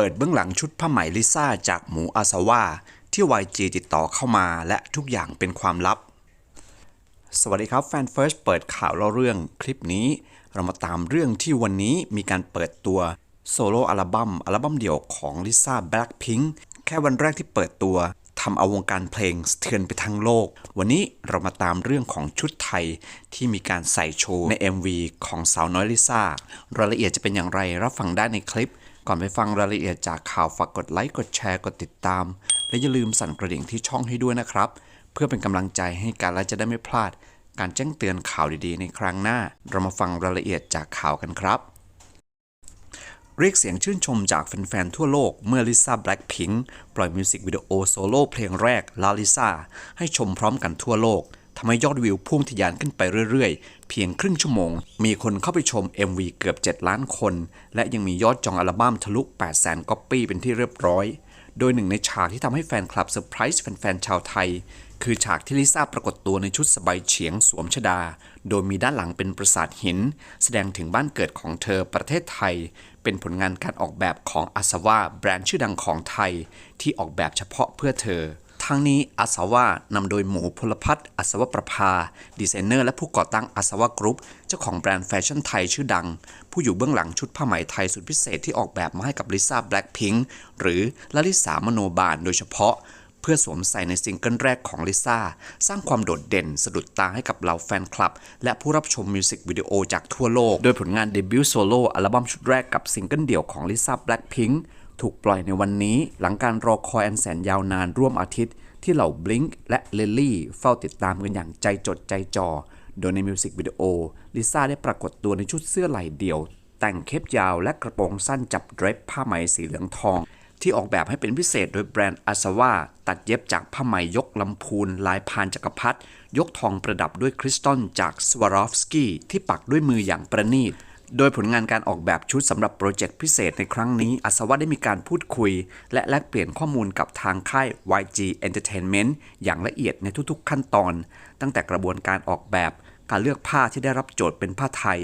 เปิดเบื้องหลังชุดผ้าไหมลิซ่าจากหมูอาซาว่าที่ YG ติดต่อเข้ามาและทุกอย่างเป็นความลับ สวัสดีครับแฟนเฟิร์สเปิดข่าวเล่าเรื่องคลิปนี้ เรามาตามเรื่องที่วันนี้มีการเปิดตัวโซโล่อัลบั้มอัลบั้มเดี่ยวของลิซ่าแบล็ k พิงค์แค่วันแรกที่เปิดตัวทำเอาวงการเพลงสะเทือนไปทั้งโลก วันนี้เรามาตามเรื่องของชุดไทยที่มีการใส่โชว์ใน MV ของสาวน้อยลิซ่ารายละเอียดจะเป็นอย่างไรรับฟังได้ในคลิป ก่อนไปฟังรายละเอียดจากข่าวฝากกดไลค์กดแชร์กดติดตาม และอย่าลืมสั่นกระดิ่งที่ช่องให้ด้วยนะครับ เพื่อเป็นกำลังใจให้กันและจะได้ไม่พลาด การแจ้งเตือนข่าวดีๆ ในครั้งหน้า เรามาฟังรายละเอียดจากข่าวกันครับ เรียกเสียงชื่นชมจากแฟนๆทั่วโลกเมื่อลิซ่าแบล็ k พิงปล่อยมิวสิกวิดีโอโซโล่เพลงแรกลาลิซ่าให้ชมพร้อมกันทั่วโลก ทำให้ยอดวิวพุ่งทะยานขึ้นไปเรื่อยๆ เพียงครึ่งชั่วโมง มีคนเข้าไปชม MV เกือบ 7 ล้านคน และยังมียอดจองอัลบั้มทะลุ8 0 0 0 0ก๊อปปี้เป็นที่เรียบร้อย โดยหนึ่งในฉากที่ทำให้แฟนคลับเซอร์ไพรส์แฟนๆชาวไทย คือฉากที่ลิซ่าปรากฏตัวในชุดสบายเฉียงสวมชดา โดยมีด้านหลังเป็นปราสาทหิน แสดงถึงบ้านเกิดของเธอประเทศไทย เป็นผลงานการออกแบบของอาซาวาแบรนด์ชื่อดังของไทย ที่ออกแบบเฉพาะเพื่อเธอ รั้งนี้อาสาวานำโดยหมูพลพัฒน์อาสวะประภา ดีไซเนอร์และผู้ก่อตั้งอาสาวะกรุ๊ป เจ้าของแบรนด์แฟชั่นไทยชื่อดัง ผู้อยู่เบื้องหลังชุดผ้าไหมไทยสุดพิเศษที่ออกแบบมาให้กับลิซ่าแบล็คพิงค์หรือลลิสามโนบานโดยเฉพาะ พื่อสวมใส่ในซิงเกิลแรกของลิซ่าสร้างความโดดเด่นสะดุดตาให้กับเหล่าแฟนคลับ และผู้รับชมมิวสิกวิดีโอจากทั่วโลก โดยผลงานเดบิวต์โซโล่อัลบั้มชุดแรกกับซิงเกิลเดี่ยวของลิซ่าแบล็ k พิงค์ถูกปล่อยในวันนี้ หลังการรอคอยอันแสนยาวนานร่วมอาทิตย์ ที่เหล่าบลิงและเลลี่เฝ้าติดตามกันอย่างใจจดใจจ่อโดยในมิวสิกวิดีโอลิซ่าได้ปรากฏตัวในชุดเสื้อไหล่เดี่ยว แต่งเคปยาวและกระโปรงสั้นจับเดรปผ้าไหมสีเหลืองทอง ที่ออกแบบให้เป็นพิเศษโดยแบรนด์อาซาวาตัดเย็บจากผ้าไหมยกลำพูน ลายพานจักรพรรดิยกทองประดับด้วยคริสตัลจากสวารอฟสกี้ที่ปักด้วยมืออย่างประณีตโดยผลงานการออกแบบชุดสำหรับโปรเจกต์พิเศษในครั้งนี้อาสวะได้มีการพูดคุย และแลกเปลี่ยนข้อมูลกับทางค่าย YG Entertainment อย่างละเอียดในทุกๆขั้นตอน ตั้งแต่กระบวนการออกแบบ การเลือกผ้าที่ได้รับโจทย์เป็นผ้าไทย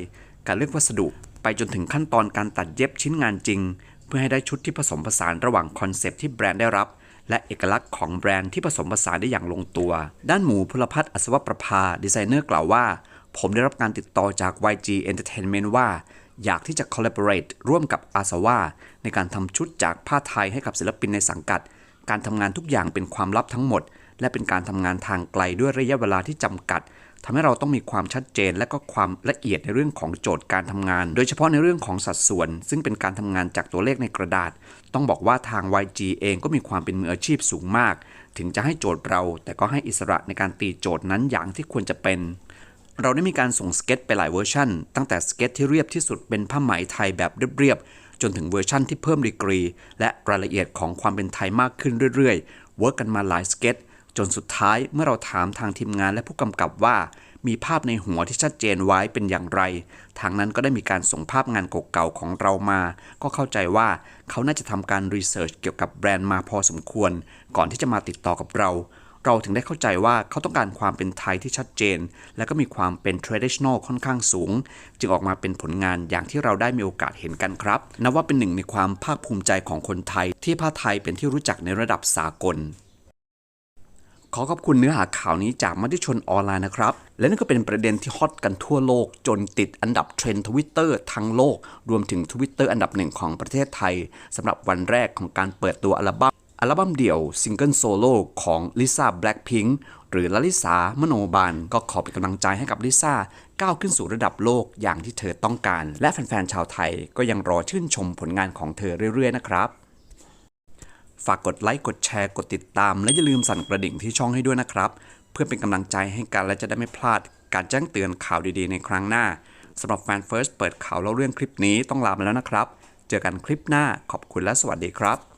การเลือกวัสดุ ไปจนถึงขั้นตอนการตัดเย็บชิ้นงานจริง เพื่อให้ได้ชุดที่ผสมผสานระหว่างคอนเซปต์ที่แบรนด์ได้รับ และเอกลักษณ์ของแบรนด์ที่ผสมผสานได้อย่างลงตัว ด้านหมูพลพัฒน์อัศวประภา ดีไซเนอร์กล่าวว่า ผมได้รับการติดต่อจาก YG Entertainment ว่า อยากที่จะ collaborate ร่วมกับอาสวาในการทำชุดจากผ้าไทยให้กับศิลปินในสังกัด การทำงานทุกอย่างเป็นความลับทั้งหมด และเป็นการทำงานทางไกลด้วยระยะเวลาที่จำกัด ทำให้เราต้องมีความชัดเจนและก็ความละเอียดในเรื่องของโจทย์การทำงาน โดยเฉพาะในเรื่องของสัดส่วน ซึ่งเป็นการทำงานจากตัวเลขในกระดาษ ต้องบอกว่าทาง YG เองก็มีความเป็นมืออาชีพสูงมาก ถึงจะให้โจทย์เรา แต่ก็ให้อิสระในการตีโจทย์นั้นอย่างที่ควรจะเป็นเราได้มีการส่งสเก็ตไปหลายเวอร์ชันตั้งแต่สเก็ตที่เรียบที่สุดเป็นผ้าไหมไทยแบบเรียบๆ จนถึงเวอร์ชั่นที่เพิ่มดีกรี และรายละเอียดของความเป็นไทยมากขึ้นเรื่อยๆ เวิร์กกันมาหลายสเก็ต จนสุดท้ายเมื่อเราถามทางทีมงานและผู้กำกับว่า มีภาพในหัวที่ชัดเจนไว้เป็นอย่างไร ทางนั้นก็ได้มีการส่งภาพงานเก่าๆของเรามา ก็เข้าใจว่าเขาน่าจะทำการรีเสิร์ชเกี่ยวกับแบรนด์มาพอสมควร ก่อนที่จะมาติดต่อกับเรา เราถึงได้เข้าใจว่าเขาต้องการความเป็นไทยที่ชัดเจน และก็มีความเป็น traditional ค่อนข้างสูง จึงออกมาเป็นผลงานอย่างที่เราได้มีโอกาสเห็นกันครับนับว่าเป็นหนึ่งในความภาคภูมิใจของคนไทย ที่ผ้าไทยเป็นที่รู้จักในระดับสากล ขอขอบคุณเนื้อหาข่าวนี้จากมติชนออนไลน์นะครับ และนั่นก็เป็นประเด็นที่ฮอตกันทั่วโลก จนติดอันดับเทรนด์ทวิตเตอร์ทั้งโลก รวมถึงทวิตเตอร์อันดับหนึ่งของประเทศไทยสำหรับวันแรกของการเปิดตัวอัลบั้มอัลบั้มเดี่ยวซิงเกิลโซโล่ของลิซ่าแบล็ k พิงค์หรือลลิสามโนบาลก็ขอเป็นกำลังใจให้กับลิซ่าก้าวขึ้นสู่ระดับโลกอย่างที่เธอต้องการ และแฟนๆชาวไทยก็ยังรอชื่นชมผลงานของเธอเรื่อยๆนะครับ ฝากกดไลค์ กดแชร์ กดติดตาม และอย่าลืมสั่นกระดิ่งที่ช่องให้ด้วยนะครับ เพื่อเป็นกำลังใจให้กันและจะได้ไม่พลาด การแจ้งเตือนข่าวดีๆ ในครั้งหน้าสำหรับแฟนเฟิร์สเปิดข่าวเล่าเรื่องคลิปนี้ต้องลาไปแล้วนะครับ เจอกันคลิปหน้าขอบคุณและสวัสดีครับ